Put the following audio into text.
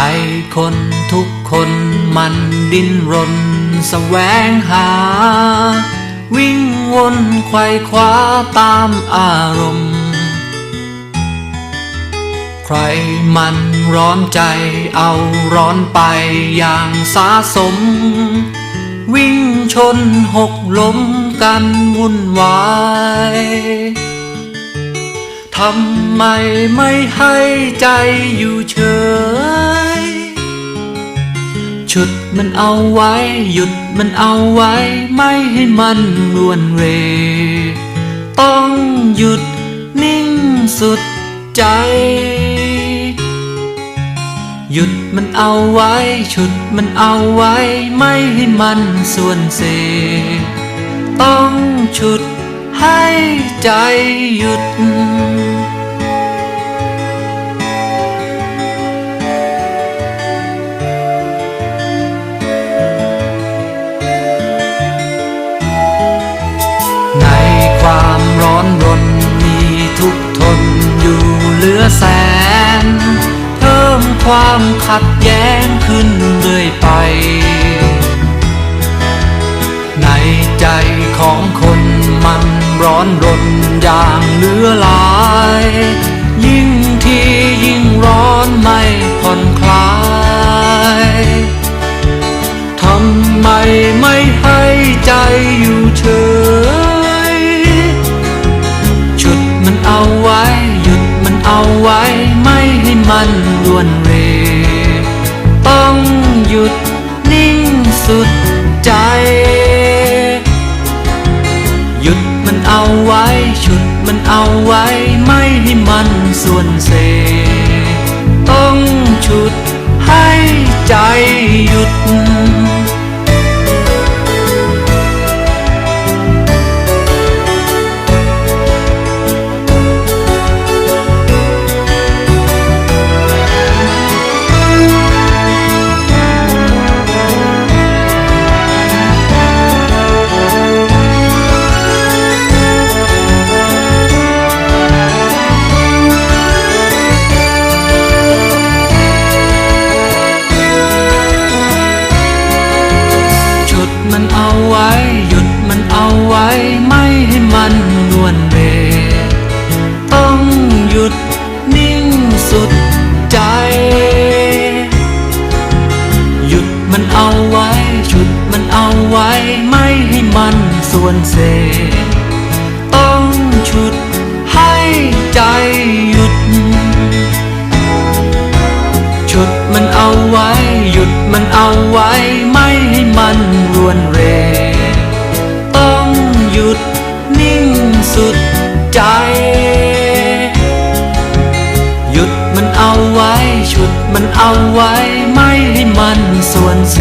ใจคนทุกคนมันดิ้นรนแสวงหา วิ่งวนไขว่คว้าตามอารมณ์ ใครมันร้อนใจเอาร้อนไปอย่างสาสม วิ่งชนหกล้มกันวุ่นวายทำไมไม่ให้ใจอยู่เฉย ชุดมันเอาไว้ หยุดมันเอาไว้ ไม่ให้มันรวนเร ต้องหยุดนิ่งสุดใจ หยุดมันเอาไว้ ชุดมันเอาไว้ ไม่ให้มันส่วนเส ต้องชุดให้ใจหยุด แสน เพิ่มความขัดแย้งขึ้นเรื่อยไป ในใจของคนมันร้อนรนอย่างเลือหลาย ยิ่งที่ยิ่งร้อนไม่ผ่อนคลายทำไมไม่ให้ใจอยู่เฉย เอาไว้ไม่ให้มันรวนเร ต้องหยุดนิ่งสุดใจ หยุดมันเอาไว้ชุดมันเอาไว้ไม่ให้มันส่วนเส ต้องชุด ส่วนเสต้องชุดให้ใจหยุด ชุดมันเอาไว้ หยุดมันเอาไว้ ไม่ให้มันรวนเร ต้องหยุดนิ่งสุดใจหยุดมันเอาไว้ ชุดมันเอาไว้ ไม่ให้มันส่วนเส